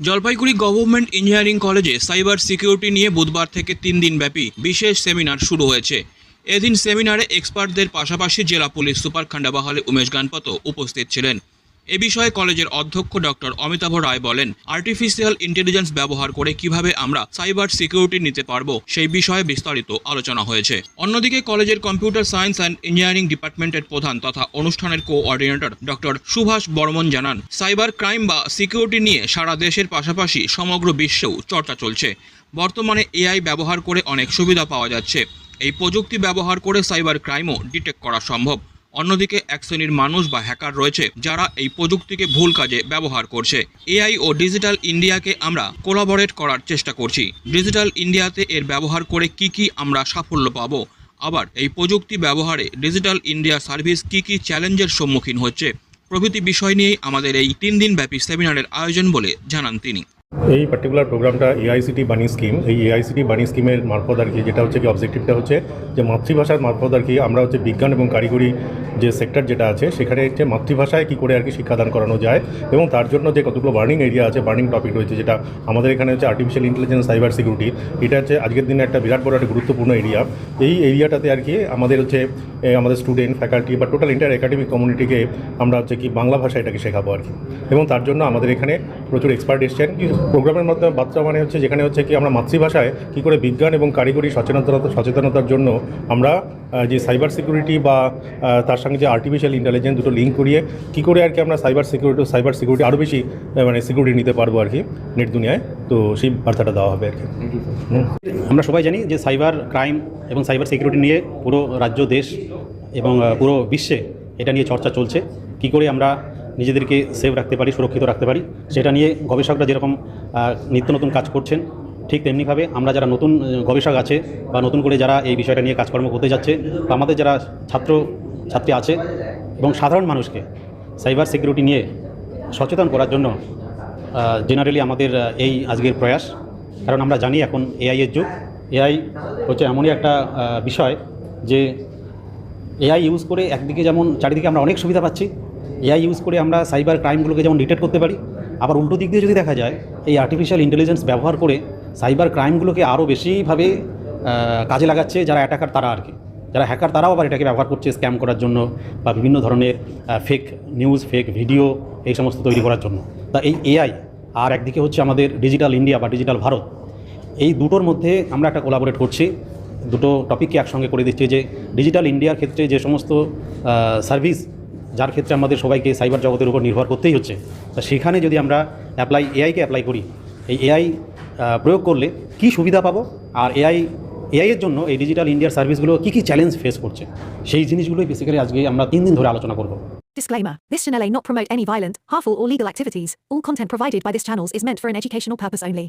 Jalpaiguri government engineering কলেজে cyber security নিয়ে বুধবার থেকে তিন দিনব্যাপী বিশেষ সেমিনার শুরু হয়েছে। এদিন সেমিনারে এক্সপার্টদের পাশাপাশি জেলা পুলিশ সুপার খান্ডাবাহালে উমেশ গানপত উপস্থিত ছিলেন। এ বিষয়ে কলেজের অধ্যক্ষ ডক্টর অমিতাভ রায় বলেন আর্টিফিশিয়াল ইন্টেলিজেন্স ব্যবহার করে কীভাবে আমরা সাইবার সিকিউরিটি নিতে পারব, সেই বিষয়ে বিস্তারিত আলোচনা হয়েছে। অন্যদিকে কলেজের কম্পিউটার সায়েন্স অ্যান্ড ইঞ্জিনিয়ারিং ডিপার্টমেন্টের প্রধান তথা অনুষ্ঠানের কোঅর্ডিনেটর ডক্টর সুভাষ বর্মন জানান সাইবার ক্রাইম বা সিকিউরিটি নিয়ে সারা দেশের পাশাপাশি সমগ্র বিশ্বেও চর্চা চলছে। বর্তমানে এআই ব্যবহার করে অনেক সুবিধা পাওয়া যাচ্ছে। এই প্রযুক্তি ব্যবহার করে সাইবার ক্রাইমও ডিটেক্ট করা সম্ভব। অন্যদিকে এক শ্রেণির মানুষ বা হ্যাকার রয়েছে যারা এই প্রযুক্তিকে ভুল কাজে ব্যবহার করছে। এআই ও ডিজিটাল ইন্ডিয়াকে আমরা কোলাবরেট করার চেষ্টা করছি। ডিজিটাল ইন্ডিয়াতে এর ব্যবহার করে কি কি আমরা সাফল্য পাব? আবার এই প্রযুক্তি ব্যবহারে ডিজিটাল ইন্ডিয়া সার্ভিস কি কি চ্যালেঞ্জের সম্মুখীন হচ্ছে? প্রভৃতি বিষয় নিয়েই আমাদের এই তিন দিনব্যাপী সেমিনারের আয়োজন বলে জানান তিনি। এই পার্টিকুলার প্রোগ্রামটা এআইসিটি বানি স্কিম এই এআইসিটি বানি স্কিমের মারফত আর কি, যেটা হচ্ছে কি অবজেক্টিভটা হচ্ছে যে মাতৃভাষার মারফত আর কি আমরা হচ্ছে বিজ্ঞান এবং কারিগরি যে সেক্টর যেটা আছে, সেখানে হচ্ছে মাতৃভাষায় কী করে আর কি শিক্ষাদান করানো যায় এবং তার জন্য যে কতগুলো বার্নিং এরিয়া আছে বার্নিং টপিক রয়েছে, যেটা আমাদের এখানে হচ্ছে আর্টিফিশিয়াল ইন্টেলিজেন্স সাইবার সিকিউরিটি এটা হচ্ছে আজকের দিনে একটা বিরাট বড় একটা গুরুত্বপূর্ণ এরিয়া এই এরিয়াটাতে আর কি আমাদের হচ্ছে আমাদের স্টুডেন্ট ফ্যাকাল্টি বা টোটাল ইন্টার একাডেমিক কমিউনিটিকে আমরা হচ্ছে কি বাংলা ভাষা এটাকে শেখাবো আর কি। এবং তার জন্য আমাদের এখানে প্রচুর এক্সপার্ট এসছেন। প্রোগ্রামের মাধ্যমে বাচ্চা মানে হচ্ছে যেখানে হচ্ছে কি আমরা মাতৃভাষায় কী করে বিজ্ঞান এবং কারিগরি সচেতনতা সচেতনতার জন্য আমরা যে সাইবার সিকিউরিটি বা তার সঙ্গে যে আর্টিফিশিয়াল ইন্টেলিজেন্স দুটো লিঙ্ক করিয়ে কী করে আর কি আমরা সাইবার সিকিউরিটি সাইবার সিকিউরিটি আরও বেশি মানে সিকিউরিটি নিতে পারব আর কি নেট দুনিয়ায়। তো সেই বার্তাটা দেওয়া হবে আর কি। আমরা সবাই জানি যে সাইবার ক্রাইম এবং সাইবার সিকিউরিটি নিয়ে পুরো রাজ্য দেশ এবং পুরো বিশ্বে এটা নিয়ে চর্চা চলছে। কি করে আমরা নিজেদেরকে সেভ রাখতে পারি, সুরক্ষিত রাখতে পারি। সেটা নিয়ে গবেষকরা যেরকম নিত্য নতুন কাজ করছেন, ঠিক তেমনিভাবে আমরা যারা নতুন গবেষক আছে বা নতুন করে যারা এই বিষয়টা নিয়ে কাজকর্ম করতে যাচ্ছে বা আমাদের যারা ছাত্র, ছাত্রী আছে এবং সাধারণ মানুষকে সাইবার সিকিউরিটি নিয়ে সচেতন করার জন্য জেনারেলি আমাদের এই আজকের প্রয়াস। কারণ আমরা জানি এখন এআই এর যুগ। এআই হচ্ছে এমনই একটা বিষয় যে এআই ইউজ করে একদিকে যেমন চারিদিকে আমরা অনেক সুবিধা পাচ্ছি এআই ইউজ করে আমরা সাইবার ক্রাইমগুলোকে যেমন ডিটেক্ট করতে পারি, আবার উল্টো দিক দিয়ে যদি দেখা যায়, এই আর্টিফিশিয়াল ইন্টেলিজেন্স ব্যবহার করে সাইবার ক্রাইমগুলোকে আরও বেশিভাবে কাজে লাগাচ্ছে যারা অ্যাটাকার তারা আর কি যারা হ্যাকার তারাও আবার এটাকে ব্যবহার করছে স্ক্যাম করার জন্য বা বিভিন্ন ধরনের ফেক নিউজ ফেক ভিডিও এই সমস্ত তৈরি করার জন্য। তা এই এআই আর একদিকে হচ্ছে আমাদের ডিজিটাল ইন্ডিয়া বা ডিজিটাল ভারত, এই দুটোর মধ্যে আমরা একটা কোলাবোরেট করছি। দুটো টপিককে একসঙ্গে করে দিচ্ছি যে ডিজিটাল ইন্ডিয়ার ক্ষেত্রে যে সমস্ত সার্ভিস যার ক্ষেত্রে আমাদের সবাইকে সাইবার জগতের উপর নির্ভর করতেই হচ্ছে তা সেখানে যদি আমরা অ্যাপ্লাই এআইকে অ্যাপ্লাই করি এই এআই প্রয়োগ করলে কি সুবিধা পাবো আর এআই এআইয়ের জন্য এই ডিজিটাল ইন্ডিয়ার সার্ভিসগুলো কী কী চ্যালেঞ্জ ফেস করছে সেই জিনিসগুলোই বেসিক্যালি আজকে আমরা তিন দিন ধরে আলোচনা করব Disclaimer This channel may not promote any violent, harmful, or legal activities. All content provided by this channel is meant for an educational purpose only.